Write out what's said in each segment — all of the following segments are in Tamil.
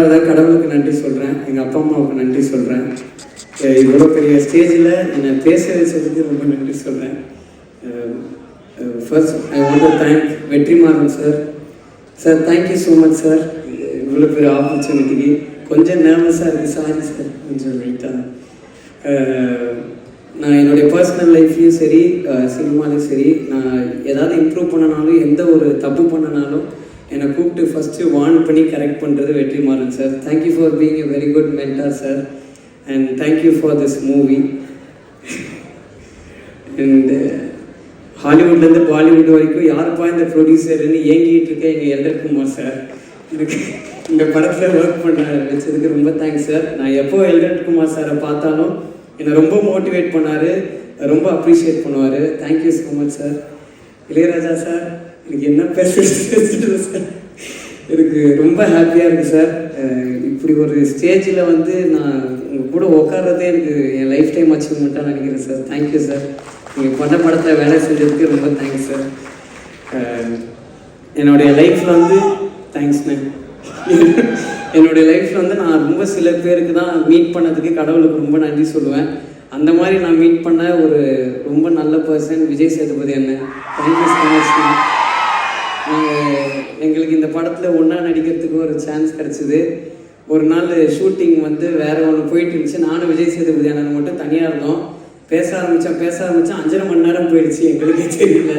அதான் கடவுளுக்கு நன்றி சொல்கிறேன் எங்கள் அப்பா அம்மாவுக்கு நன்றி சொல்கிறேன் இவ்வளோ பெரிய ஸ்டேஜில் என்னை பேச வச்சதுக்கு ரொம்ப நன்றி சொல்கிறேன் first I want to thank Vetrimaaran sir sir thank you so much sir இவ்வளோ பெரிய ஆப்பர்ச்சுனிட்டிக்கு கொஞ்சம் நர்வஸாக இருக்குது சாரி சார் கொஞ்சம் வெயிட்டாக நான் என்னுடைய பர்சனல் லைஃப்லையும் சரி சினிமாலையும் சரி நான் ஏதாவது இம்ப்ரூவ் பண்ணனாலும் எந்த ஒரு தப்பு பண்ணனாலும் என்னை கூப்பிட்டு ஃபஸ்ட்டு வார்ன் பண்ணி கரெக்ட் பண்ணுறது Vetrimaaran sir thank you for being a very good mentor sir and thank you for this movie and ஹாலிவுட்லேருந்து Bollywood வரைக்கும் யாருப்பா இந்த ப்ரொடியூசர்னு ஏங்கிட்டு இருக்க எங்கள் எல்டர்குமார் சார் எனக்கு இந்த படத்தில் ஒர்க் பண்ண வச்சதுக்கு ரொம்ப தேங்க்ஸ் சார் நான் எப்போ எல்டர்குமார் சாரை பார்த்தாலும் என்னை ரொம்ப மோட்டிவேட் பண்ணார் ரொம்ப அப்ரிஷியேட் பண்ணுவார். Thank you so much sir Ilaiyaraaja sir எனக்கு என்ன பேசுறது சார். எனக்கு ரொம்ப ஹாப்பியாக இருக்குது சார். இப்படி ஒரு ஸ்டேஜில் வந்து நான் உங்கள் கூட உட்கார்றதே எனக்கு என் லைஃப் டைம் அச்சீவ்மெண்ட்டாக நினைக்கிறேன் சார். Thank you sir. நீங்கள் பண்ண படத்தில் வேலை செஞ்சதுக்கு ரொம்ப தேங்க்ஸ் சார். என்னுடைய லைஃப்பில் வந்து தேங்க்ஸ்ண்ணே என்னுடைய லைஃப்பில் வந்து நான் ரொம்ப சில பேருக்கு தான் மீட் பண்ணதுக்கு கடவுளுக்கு ரொம்ப நன்றி சொல்லுவேன். அந்த மாதிரி நான் மீட் பண்ண ஒரு ரொம்ப நல்ல பர்சன் விஜய் சேதுபதி என்ன தேங்க்யூ ஸோ மச் எங்களுக்கு இந்த படத்தில் ஒன்றா நடிக்கிறதுக்கு ஒரு சான்ஸ் கிடச்சிது. ஒரு நாள் ஷூட்டிங் வந்து வேற ஒன்று போயிட்டு இருந்துச்சு. நானும் விஜய் சேதுபதி அண்ணன் மட்டும் தனியாக இருந்தோம். பேச ஆரம்பித்தோம் பேச ஆரம்பித்தோம் அஞ்சரை மணி நேரம் போயிடுச்சு எங்களுக்கே தெரியல.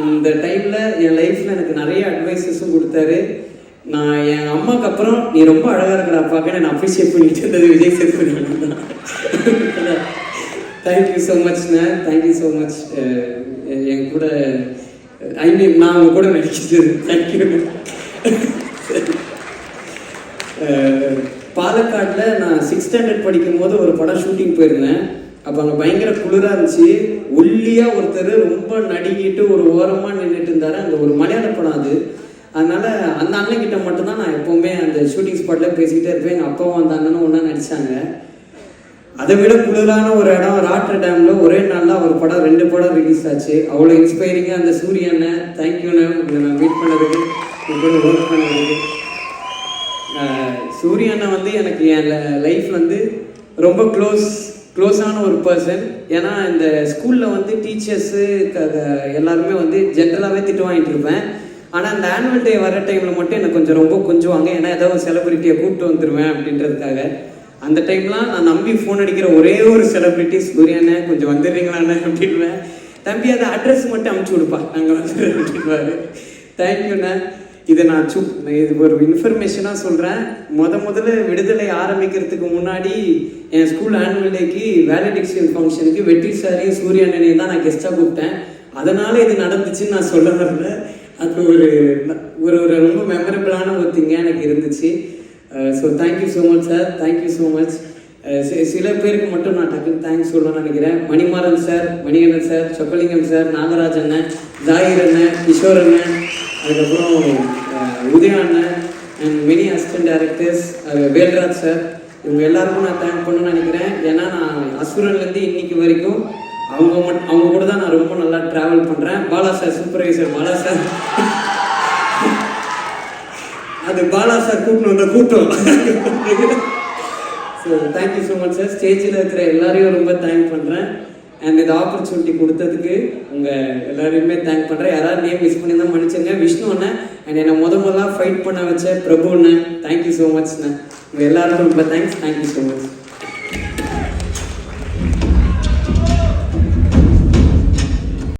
அந்த டைமில் என் லைஃப்பில் எனக்கு நிறைய அட்வைசஸும் கொடுத்தாரு. நான் என் அம்மாவுக்கு அப்புறம் நீ ரொம்ப அழகாக இருக்கிற அப்பாக்க நான் அப்ரிஷியேட் பண்ணிட்டு இருந்தது Vijay Sethupathi thank you so மச்ண்ணே thank you so much என் கூட ஐ மீன் நான் அவங்க கூட நடிச்சிட்டு தேங்க்யூ பாலக்காட்டில் நான் சிக்ஸ் ஸ்டாண்டர்ட் படிக்கும் போது ஒரு படம் ஷூட்டிங் போயிருந்தேன். அப்போ அங்கே பயங்கர குளிராக இருந்துச்சு. ஒல்லியாக ஒருத்தர் ரொம்ப நடுங்கிட்டு ஒரு ஓரமாக நின்றுட்டு இருந்தார். அந்த ஒரு மலையாள படம் அது. அதனால் அந்த அண்ணன் கிட்ட மட்டும்தான் நான் எப்போவுமே அந்த ஷூட்டிங் ஸ்பாட்டில் பேசிக்கிட்டே இருப்பேன். எங்கள் அப்பாவும் அந்த அண்ணனும் ஒன்றா நடித்தாங்க அதை விட குளிரான ஒரு இடம் ராட்ரு டேம்ல ஒரே நாளில் ஒரு படம் ரெண்டு படம் ரிலீஸ் ஆச்சு. அவ்வளோ இன்ஸ்பைரிங்காக அந்த சூரியனை தேங்க்யூண்ணே உங்களை நான் மீட் பண்ணதுக்கு உங்களோட ஒர்க் பண்ணதுக்கு ஆஹ் சூரிய அண்ணன் வந்து எனக்கு என் லைஃப் வந்து ரொம்ப க்ளோஸ் க்ளோஸான ஒரு பர்சன் ஏன்னா இந்த ஸ்கூலில் வந்து டீச்சர்ஸு எல்லாருமே வந்து ஜென்ரலாகவே திட்டு வாங்கிட்டு இருப்பேன். ஆனால் அந்த ஆனுவல் டே வர டைமில் மட்டும் எனக்கு கொஞ்சம் ரொம்ப கொஞ்சுவாங்க. ஏன்னா ஏதோ ஒரு செலிபிரிட்டியை கூப்பிட்டு வந்துடுவேன் அப்படின்றதுக்காக. அந்த டைம்லாம் நான் நம்பி ஃபோன் அடிக்கிற ஒரே ஒரு செலிப்ரிட்டிஸ் சூரியண்ணே கொஞ்சம் வந்துடுறீங்களாண்ணே அப்படின்வேன் தம்பி அந்த அட்ரஸ் மட்டும் அமுச்சு கொடுப்பா நாங்கள் வந்துடுறோம் அப்படின்வாரு தேங்க்யூண்ணே இதை நான் சு இது ஒரு இன்ஃபர்மேஷனாக சொல்கிறேன் முத முதல்ல விடுதலை ஆரம்பிக்கிறதுக்கு முன்னாடி என் ஸ்கூல் ஆனுவல் டேக்கு வேலடிக்ஷன் ஃபங்க்ஷனுக்கு வெற்றி சாரையும் சூரிய அண்ணனையும் தான் நான் கெஸ்ட்டாக கூப்பிட்டேன். அதனால் இது நடந்துச்சுன்னு நான் சொல்ல வரல. அது ஒரு ஒரு ஒரு ரொம்ப மெமரபிளான ஒரு திங்காக எனக்கு இருந்துச்சு. So thank you so much sir thank you so much சில பேருக்கு மட்டும் நான் டக்குன்னு தேங்க்ஸ் சொல்லணும்னு நினைக்கிறேன். Manimaran sir Manikandan sir Chockalingam sir Nagaraj அண்ணன் ஜாகிர் அண்ணன் கிஷோர் அண்ணன் அதுக்கப்புறம் உதயா அண்ணன் and many assistant directors Velraj sir இவங்க எல்லாருக்கும் நான் தேங்க் பண்ணணும்னு நினைக்கிறேன். ஏன்னா நான் அசுரன்லேருந்து இன்னைக்கு வரைக்கும் அவங்க மட் அவங்க கூட தான் நான் ரொம்ப நல்லா ட்ராவல் பண்ணுறேன் Bala sir supervisor Bala sir அது பாலா சார் கூப்பிட்டு வந்த கூட்டம். So thank you so much sir ஸ்டேஜில் இருக்கிற எல்லாரையும் ரொம்ப தேங்க் பண்ணுறேன் அண்ட் இந்த ஆப்பர்ச்சுனிட்டி கொடுத்ததுக்கு உங்கள் எல்லாரையுமே தேங்க் பண்ணுறேன் யாராவது நேம் மிஸ் பண்ணி தான் மன்னிச்சுங்க விஷ்ணு அண்ணன் அண்ட் என்னை முத முதல்ல ஃபைட் பண்ண வச்ச பிரபு அண்ணன் தேங்க்யூ ஸோ மச்ண்ணே உங்கள் எல்லாருக்கும் ரொம்ப தேங்க்ஸ் தேங்க்யூ ஸோ மச்